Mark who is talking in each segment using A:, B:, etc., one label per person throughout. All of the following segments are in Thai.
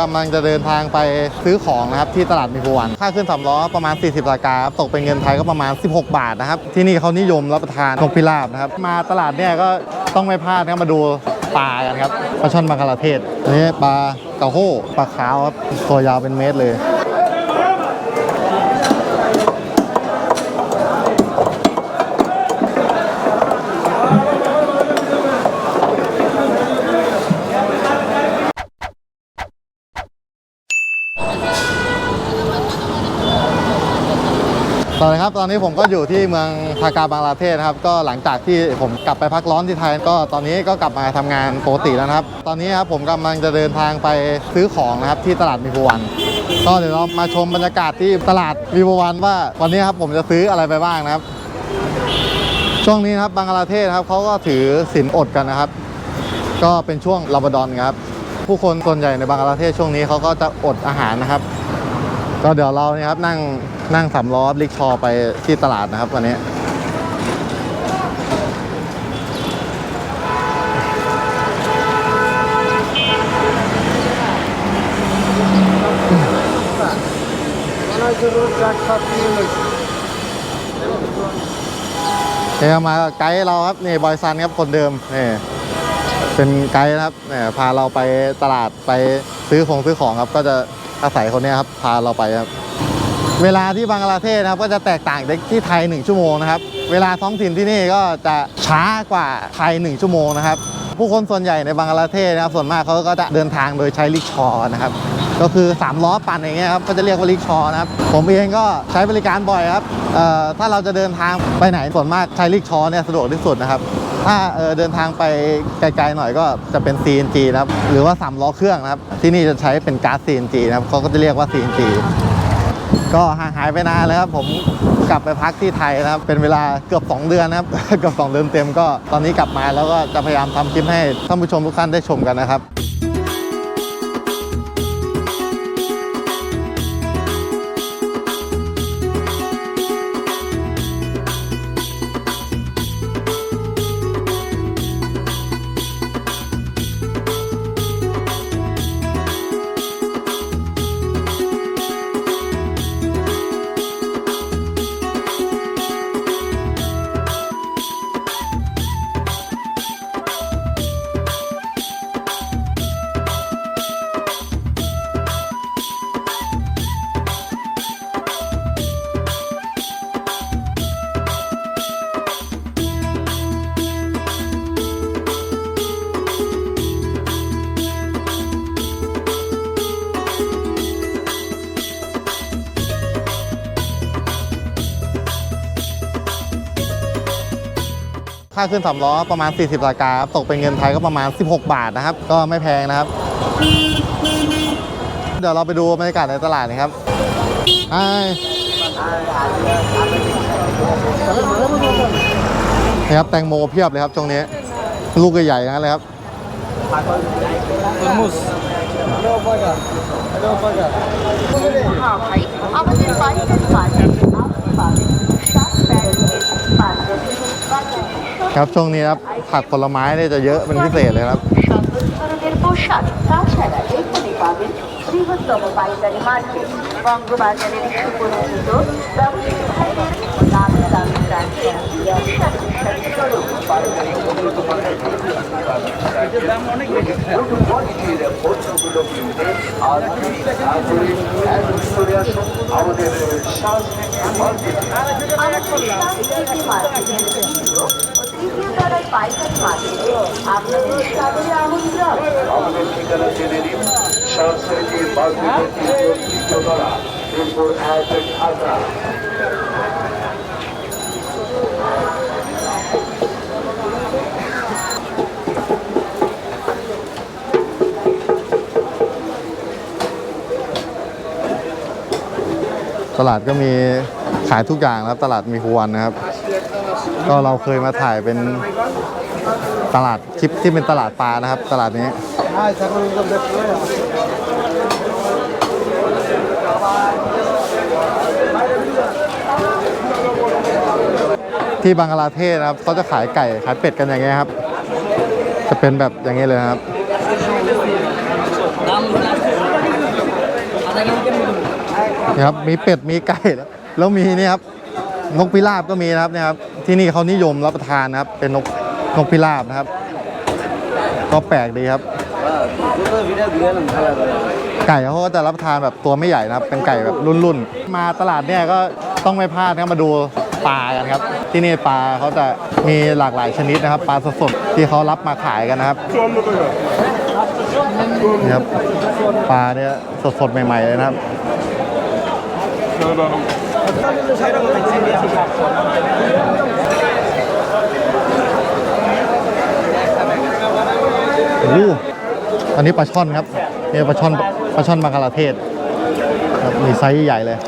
A: กำลังจะเดินทางไปซื้อของนะครับที่ตลาดมีพวัน ค่าขึ้นสามล้อประมาณ 40รายการตกเป็นเงินไทยก็ประมาณ 16 บาทนะครับ ที่นี่เขานิยมรับประทานนกพิราบนะครับ มาตลาดเนี่ยก็ต้องไม่พลาดนะครับมาดูปลากันครับปลาช่อนมังคลาเทศนนี่ปลากระโห้ปลาขาวครับตัวยาวเป็นเมตรเลย สวัสดีครับตอนนี้ผมก็อยู่ที่เมืองทากาบังลาเทศครับก็หลังจากที่ผมกลับไปพักร้อนที่ไทยก็ตอนนี้ก็กลับมาทำงานปกติแล้วครับ ตอนนี้ครับผมกำลังจะเดินทางไปซื้อของนะครับที่ตลาดมีพวันก็เดี๋ยวเรามาชมบรรยากาศที่ตลาดมีพวันว่าวันนี้ครับผมจะซื้ออะไรไปบ้างนะครับ ช่วงนี้ครับบังกลาเทศครับเขาก็ถือศีลอดกันนะครับ ก็เป็นช่วงรอมฎอนครับผู้คนส่วนใหญ่ในบังกลาเทศช่วงนี้เขาก็จะอดอาหารนะครับ ก็เดี๋ยวเรานี่ครับ นั่งนั่งสำล้อลิกชอไปที่ตลาดนะครับวันนี้เนี่ยมาไกด์เราครับนี่บอยซันครับคนเดิมนี่เป็นไกด์นะครับเนี่ยพาเราไปตลาดไปซื้อของซื้อของครับก็จะ อาศัยคนนี้ครับพาเราไปครับ เวลาที่บังกลาเทศนะครับ ก็จะแตกต่างจากที่ไทย 1 ชั่วโมงนะครับ เวลาท้องถิ่นที่นี่ก็จะช้ากว่าไทย 1 ชั่วโมงนะครับ ผู้คนส่วนใหญ่ในบังกลาเทศนะครับ ส่วนมากเขาก็จะเดินทางโดยใช้ลิกชอนะครับ ก็คือ 3 ล้อปั่นอย่างเงี้ยครับ ก็จะเรียกว่าลิกชอนะครับ ผมเองก็ใช้บริการบ่อยครับถ้าเราจะเดินทางไปไหนส่วนมากใช้ลิกชอเนี่ยสะดวกที่สุดนะครับ ถ้าเออเดินทางไปไกลๆหน่อยก็จะเป็น CNG นะครับหรือว่าสามล้อเครื่องนะครับ ที่นี่จะใช้เป็นก๊าซ CNG นะครับเขาก็จะเรียกว่า CNG ก็ห่างหายไปนานแล้วครับผมกลับไปพักที่ไทยนะครับ เป็นเวลาเกือบ 2 เดือนนะครับ เกือบ 2 เดือนเต็มก็ตอนนี้กลับมาแล้วก็จะพยายามทำคลิปให้ท่านผู้ชมทุกท่านได้ชมกันนะครับ ค่าขึ้นส3ล้อประมาณ 40ตากาตกเป็นเงินไทยก็ประมาณ 16 บาทนะครับ ก็ไม่แพงนะครับ เดี๋ยวเราไปดูบรรยากาศในตลาดนะครับไอนะครับแตงโมเพียบเลยครับตรงนี้ ลูกใหญ่ๆนะเลยครับ
B: มุสเอาไปเป็นไฟเป็นไฟ
A: ครับช่วงนี้ครับผักผลไม้เนี่ยจะเยอะเป็นพิเศษเลยครับ
B: সকল ধরনের পোশাক তাছাড়া এখানে পাবেন বৃহত্তম পাইকারি মার্কেট বঙ্গবাজারের সুপরিচিত ব্যবসায়ী ভাইদের নামি দামি ব্র্যান্ডের ব্যবসার সাথে চলুন
C: আমাদের সাংস্কৃতিক মার্কেট
B: আমাদের সাংস্কৃতিক মার্কেটের দ্বিতীয় ও তৃতীয় তলায় পাইকারি মার্কেটে আপনাদের সাদরে আমন্ত্রণ
C: আমাদের ঠিকানা জেনে নিন সাংস্কৃতিক মার্কেটের তৃতীয় তলা এরপর এক ঢাকা
A: ตลาดก็มีขายทุกอย่างนะครับ ตลาดมีฮวนนะครับ ก็เราเคยมาถ่ายเป็นตลาดคลิปที่เป็นตลาดปลานะครับ ตลาดนี้ที่บังกลาเทศนะครับเขาจะขายไก่ขายเป็ดกันอย่างเงี้ยครับ จะเป็นแบบอย่างเงี้ยเลยครับนะครับมีเป็ดมีไก่แล้วแล้วมีนี่ครับนกพิราบก็มีนะครับเนี่ยครับ ที่นี่เขานิยมรับประทานนะครับ เป็นนกนกพิราบนะครับ ก็แปลกดีครับ ไก่เขาก็จะรับประทานแบบตัวไม่ใหญ่นะครับ เป็นไก่แบบรุ่นๆ มาตลาดเนี่ยก็ต้องไม่พลาดนะครับมาดูปลากันครับ ที่นี่ปลาเขาจะมีหลากหลายชนิดนะครับ ปลาสดๆที่เขารับมาขายกันนะครับนี่ครับปลาเนี่ยสดๆใหม่ๆเลยนะครับ โอ้โห อันนี้ปลาช่อนครับนี่ปลาช่อนปลาช่อนบางกลาเทศครับมีไซส์ใหญ่เลย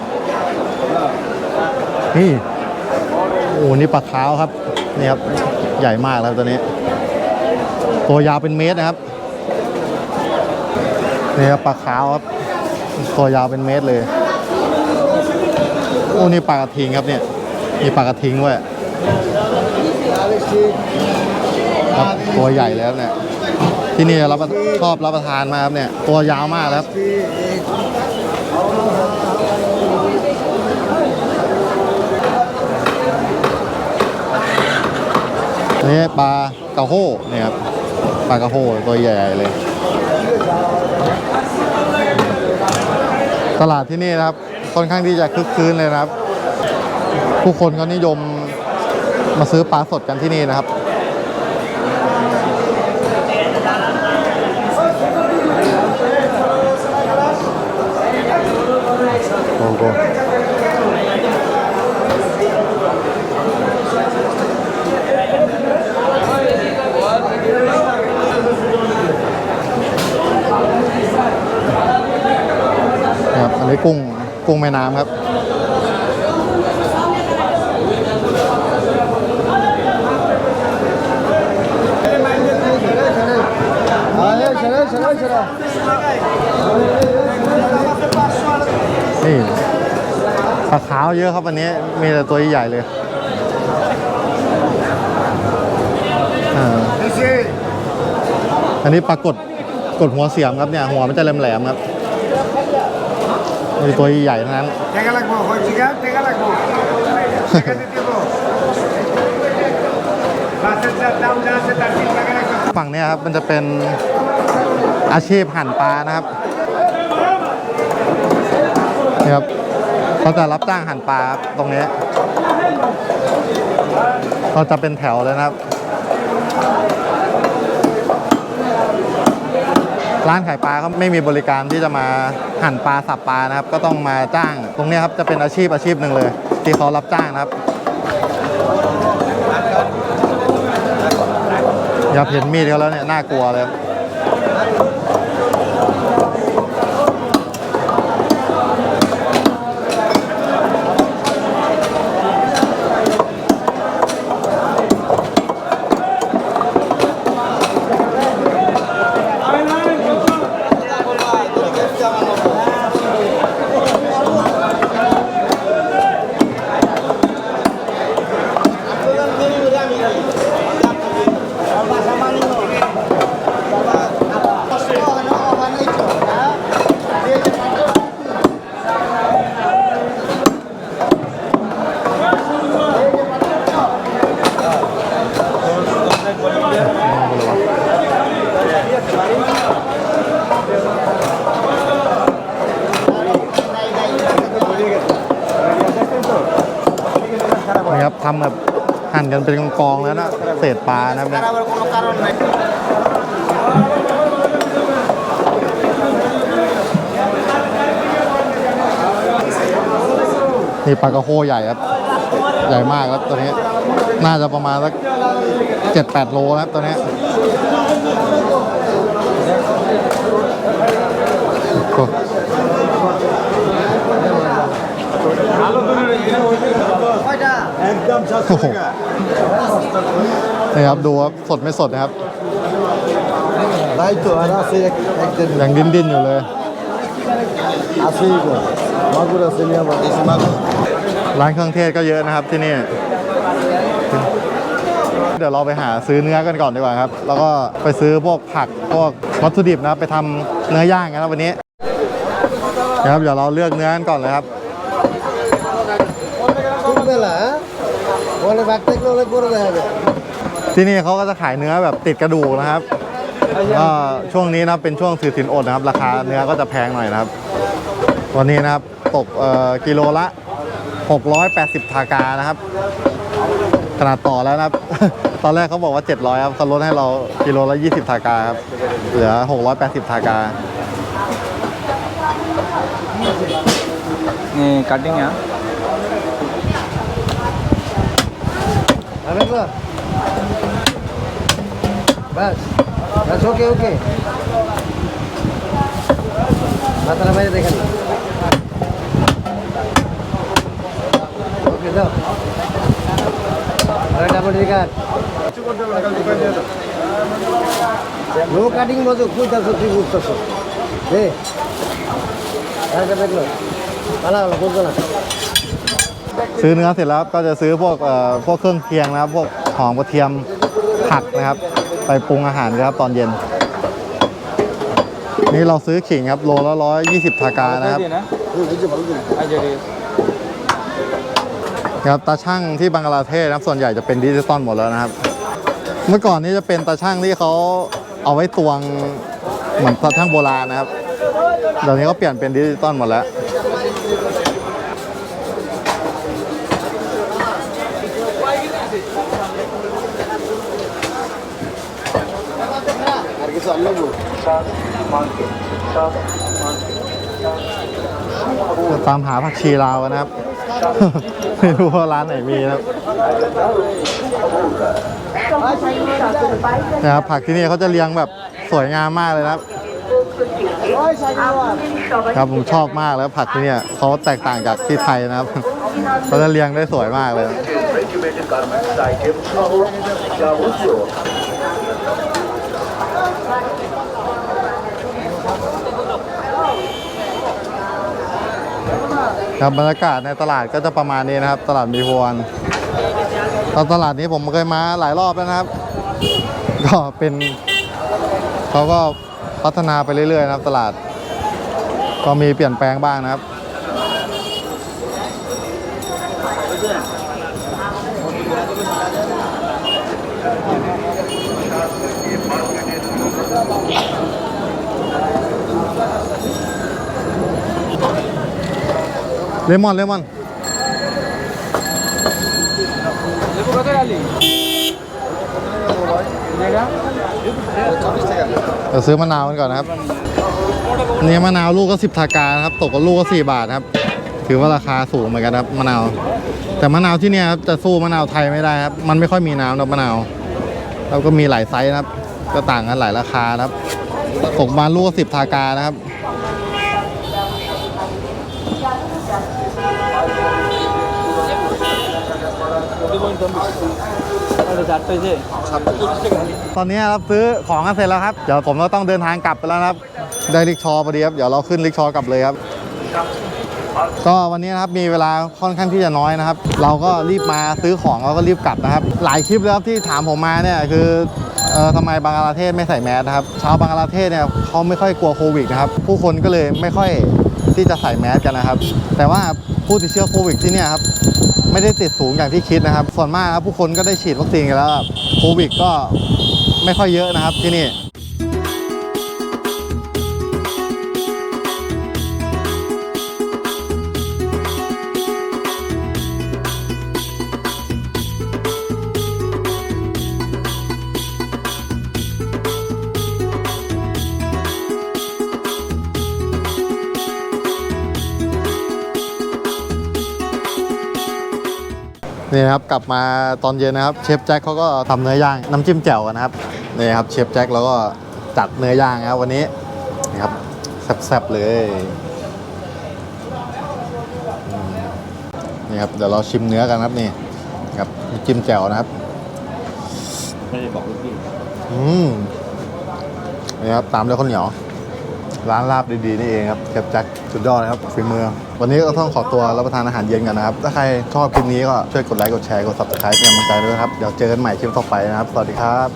A: นี่โอ้นี่ปลาขาวครับนี่ครับใหญ่มากแล้วตัวนี้ ตัวยาวเป็นเมตรนะครับนี่ครับปลาขาวครับตัวยาวเป็นเมตรเลยโอ้นี่ปลากระทิงครับเนี่ยมีปลากระทิงด้วยครับตัวใหญ่แล้วเนี่ย ที่นี่รับประชอบรับประทานมาครับเนี่ย ตัวยาวมากครับนี่ปลากระโห้เนี่ยครับปลากระโห้ตัวใหญ่เลย ตลาดที่นี่นะครับค่อนข้างที่จะคึกคืนเลยนะครับ ผู้คนก็นิยมมาซื้อปลาสดกันที่นี่นะครับ รับอันนี้กุ้งกุ้งแม่น้ำครับ นี่ปลาขาวเยอะครับวันนี้ มีแต่ตัวใหญ่เลยอันนี้ปลากดกดหัวเสียมครับเนี่ย หัวมันจะแหลมๆครับ มีตัวใหญ่ทั้งนั้นฝั่งนี้ครับมันจะเป็นอาชีพหั่นปลานะครับนี่ครับเขาจะรับจ้างหั่นปลาครับตรงนี้เขาจะเป็นแถวเลยนะครับ ร้านขายปลาเขาไม่มีบริการที่จะมาหั่นปลาสับปลานะครับ ก็ต้องมาจ้าง ตรงนี้ครับจะเป็นอาชีพอาชีพหนึ่งเลย ที่เขารับจ้างนะครับ อย่าเห็นมีดเขาแล้วเนี่ยน่ากลัวเลย ทำแบบหั่นกันเป็นกองๆแล้วนะเศษปลานะคเนี่ยนี่ปลากระโคใหญ่ครับ ใหญ่มากครับตัวนี้ น่าจะประมาณสักเจ็ดแปดโลนะครับตัวนี้ก นะครับดูว่าสดไม่สดนะครับยังดิ้นดิ้นอยู่เลยร้านเครื่องเทศก็เยอะนะครับที่นี่เดี๋ยวเราไปหาซื้อเนื้อกันก่อนดีกว่าครับ แล้วก็ไปซื้อพวกผักพวกวัตถุดิบนะไปทำเนื้อย่างกันนะวันนี้นะครับเดี๋ยวเราเลือกเนื้อกันก่อนเลยครับคุณเป็นไร
D: বেলা বলে বাঘ থাকলে অনেক বড় দেখা যায়
A: ที่นี่เขาก็จะขายเนื้อแบบติดกระดูกนะครับก็ช่วงนี้นะครับเป็นช่วงถือสินอดนะครับ ราคาเนื้อก็จะแพงหน่อยนะครับวันนี้นะครับตกเอ่อกิโลละ 680 ทากานะครับ ขนาดต่อแล้วนะครับ ตอนแรกเขาบอกว่า 700ครับเขาลดให้เรากิโลละ 20 ทากาครับ เหลือ 680 ทากา
E: ini cutting ya
D: Anak lo. Bas. Bas বাস বাস ওকে ওকে মাথাটা বাইরে দেখেন ওকে দাও। লো কাটিং মতো খুঁজতেছো তুই বুঝতেছো? হ্যাঁ দেখল। ভালো ভালো বুঝতো না।
A: ซื้อเนื้อเสร็จแล้วก็จะซื้อพวกเอ่อพวกเครื่องเคียงนะครับพวกหอมกระเทียมผักนะครับ ไปปรุงอาหารนะครับตอนเย็น นี่เราซื้อขิงครับโลละร้อยยี่สิบทากานะครับครับตาช่างที่บังกลาเทศนะครับส่วนใหญ่จะเป็นดิจิตอลหมดแล้วนะครับ เมื่อก่อนนี้จะเป็นตาช่างที่เขาเอาไว้ตวงเหมือนตาช่างโบราณนะครับเดี๋ยวนี้ก็เปลี่ยนเป็นดิจิตอลหมดแล้ว
D: কিছু অন্য বল
A: จะตามหาผักชีลาวกันนะครับ ไม่รู้ว่าร้านไหนมีนะครับนะครับผักที่นี่เขาจะเลี้ยงแบบสวยงามมากเลยนะครับ ครับผมชอบมากแล้วผักที่เนี่ยเขาแตกต่างจากที่ไทยนะครับ เขาจะเลี้ยงได้สวยมากเลย ครับบรรยากาศในตลาดก็จะประมาณนี้นะครับ ตลาดมีพวนตอนตลาดนี้ผมเคยมาหลายรอบแล้วนะครับ ก็เป็นเขาก็พัฒนาไปเรื่อยๆนะครับ ตลาด ก็มีเปลี่ยนแปลงบ้างนะครับ เลมอนเลมอนเดี๋ยวซื้อมะนาวกันก่อนนะครับอันนี้มะนาวลูกก็สิบทากานะครับ ตกก็ลูกก็สี่บาทครับ ถือว่าราคาสูงเหมือนกันครับมะนาว แต่มะนาวที่เนี่ยครับจะสู้มะนาวไทยไม่ได้ครับ มันไม่ค่อยมีน้ำนะมะนาวแล้วก็มีหลายไซส์นะครับ ก็ต่างกันหลายราคานะครับตกมาลูกก็สิบทากานะครับ ตอนนี้ครับซื้อของกันเสร็จแล้วครับ เดี๋ยวผมก็ต้องเดินทางกลับไปแล้วครับ ได้ลิกชอพอดีครับ เดี๋ยวเราขึ้นลิกชอกลับเลยครับ ก็วันนี้นะครับมีเวลาค่อนข้างที่จะน้อยนะครับ เราก็รีบมาซื้อของแล้วก็รีบกลับนะครับ หลายคลิปแล้วที่ถามผมมาเนี่ยคือเออทำไมบังกลาเทศไม่ใส่แมสนะครับชาวบังกลาเทศเนี่ยเขาไม่ค่อยกลัวโควิดนะครับ ผู้คนก็เลยไม่ค่อยที่จะใส่แมสกันนะครับ แต่ว่า ผู้ติดเชื้อโควิดที่เนี่ยครับไม่ได้ติดสูงอย่างที่คิดนะครับส่วนมากครับผู้คนก็ได้ฉีดวัคซีนกันแล้วโควิดก็ไม่ค่อยเยอะนะครับที่นี่ นี่นะครับกลับมาตอนเย็นนะครับ เชฟแจ็คเขาก็ทำเนื้อย่างน้ำจิ้มแจ่วกันนะครับนี่ครับเชฟแจ็คแล้วก็จัดเนื้อย่างนะครับวันนี้นี่ครับแซ่บๆเลยอืมนี่ครับเดี๋ยวเราชิมเนื้อกันครับนี่ครับน้ำจิ้มแจ่วนะครับ
E: ไม่ได้บอกลูกพี่
A: อืมนี่ครับตามด้วยข้าวเหนียว ร้านลาบดีๆนี่เองครับแคบแจ็คสุดยอดนะครับฝีมือ วันนี้ก็ต้องขอตัวรับประทานอาหารเย็นกันนะครับ ถ้าใครชอบคลิปนี้ก็ช่วยกดไลค์กดแชร์กด subscribe เป็นกำลังใจด้วยนะครับ เดี๋ยวเจอกันใหม่คลิปต่อไปนะครับ สวัสดีครับ